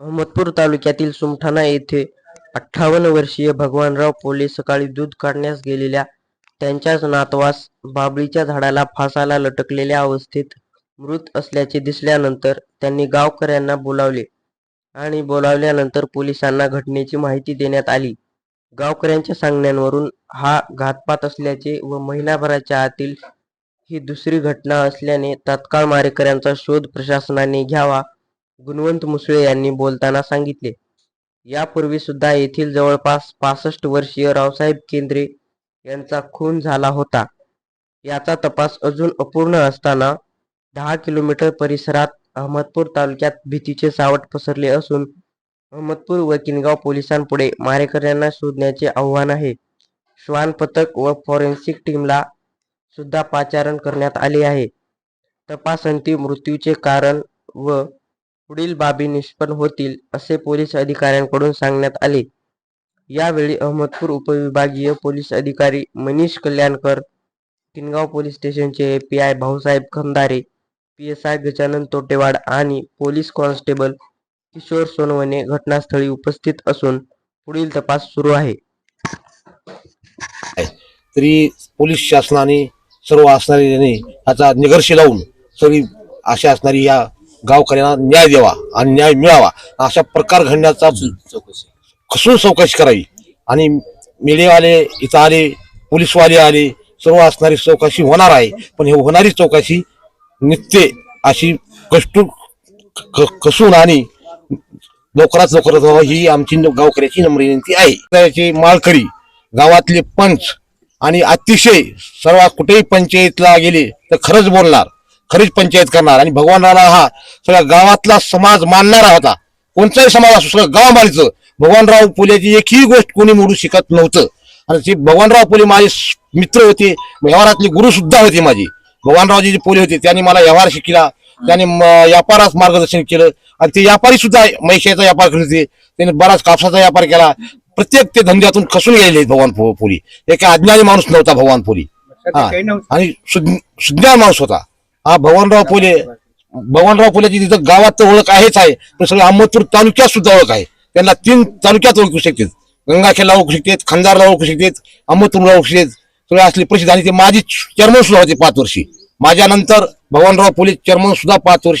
अहमदपूर तालुक्यातील सुमठाणा येथे अठ्ठावन्न वर्षीय भगवानराव पोले सकाळी दूध काढण्यास गेलेल्या त्यांच्याच नातवास बाबळीच्या झाडाला फासाला लटकलेल्या अवस्थेत मृत असल्याचे दिसल्यानंतर त्यांनी गावकऱ्यांना बोलावले आणि बोलावल्यानंतर पोलिसांना घटनेची माहिती देण्यात आली. गावकऱ्यांच्या सांगण्यावरून हा घातपात असल्याचे व महिनाभराच्या आतील ही दुसरी घटना असल्याने तात्काळ मारेकऱ्यांचा शोध प्रशासनाने घ्यावा गुणवंत मुसळे यांनी बोलताना सांगितले. यापूर्वी सुद्धा येथील जवळपास पासष्ट वर्षीय रावसाहेब केंद्रे यांचा खून झाला होता. याचा तपास अजून अपूर्ण असताना दहा किलोमीटर परिसरात अहमदपूर तालुक्यात भीतीचे सावट पसरले असून अहमदपूर व किनगाव पोलिसांपुढे मारेकऱ्यांना शोधण्याचे आव्हान आहे. श्वान पथक व फॉरेन्सिक टीमला सुद्धा पाचारण करण्यात आले आहे. तपासंती मृत्यूचे कारण व पुढील बाबी निष्पन्न होतील असे पोलीस अधिकाऱ्यांकडून सांगण्यात आले. यावेळी अहमदपूर उपविभागीय पोलीस अधिकारी मनीष कल्याणकर किनगाव पोलीस स्टेशनचे A P I Bhausaheb Khandare P S I Gajanan Totewad आणि पोलीस कॉन्स्टेबल किशोर सोनवणे घटनास्थळी उपस्थित असून पुढील तपास सुरू आहे. तरी पोलीस शासनाने सर्व असणाऱ्याने याचा निघर्ष लावून सगळी आशा असणारी या गावकऱ्यांना न्याय द्यावा आणि न्याय मिळावा. अशा प्रकार घडण्याचा खसून चौकशी. करावी. आणि मीडियावाले इथं आले पोलीसवाले आले सर्व असणारी चौकशी होणार आहे. पण हे होणारी चौकशी नित्य अशी कष्ट कसून आणि लवकरात लवकरात व्हावं ही आमची गावकऱ्याची नम्र विनंती आहे. त्याची माळकरी गावातले पंच आणि अतिशय सर्व कुठेही पंचायतला गेले तर खरंच बोलणार. खरीच पंचायत करणार. आणि भगवानरावला हा सगळ्या गावातला समाज मानणारा होता. कोणताही समाज असो सगळं गाव मानायचं भगवानराव फुलेची एकही गोष्ट कोणी मोडू शकत नव्हतं. आणि ते भगवानराव फुले माझे मित्र होते. व्यवहारातले गुरु सुद्धा होते माझे. भगवानरावजी जे फुले होते त्यांनी मला व्यवहार शिकला त्यांनी व्यापारात मार्गदर्शन केलं. आणि ते व्यापारी सुद्धा मैशाचा व्यापार करत होते. त्यांनी बराच कापसाचा व्यापार केला. प्रत्येक ते धंद्यातून खसून गेलेले भगवान फुली. एक अज्ञानी माणूस नव्हता भगवान फुली. हा. आणि सुज्ञ- सुज्ञान माणूस होता. हा भगवानराव फुले. भगवानराव फुलेची तिथं गावात तर ओळख आहेच आहे. पण सगळं अहमदपूर तालुक्यात सुद्धा ओळख आहे. त्यांना तीन तालुक्यात ओळखू शकतात गंगाखेडला ओळखू शकतात खंदारला ओळखू शकतात अहमदपूरला ओळखू शकतात सगळे असले प्रसिद्ध आणि ते माझी चेअरमन सुद्धा होते पाच वर्षी. माझ्यानंतर भगवानराव फुले चेअरमन सुद्धा पाच वर्ष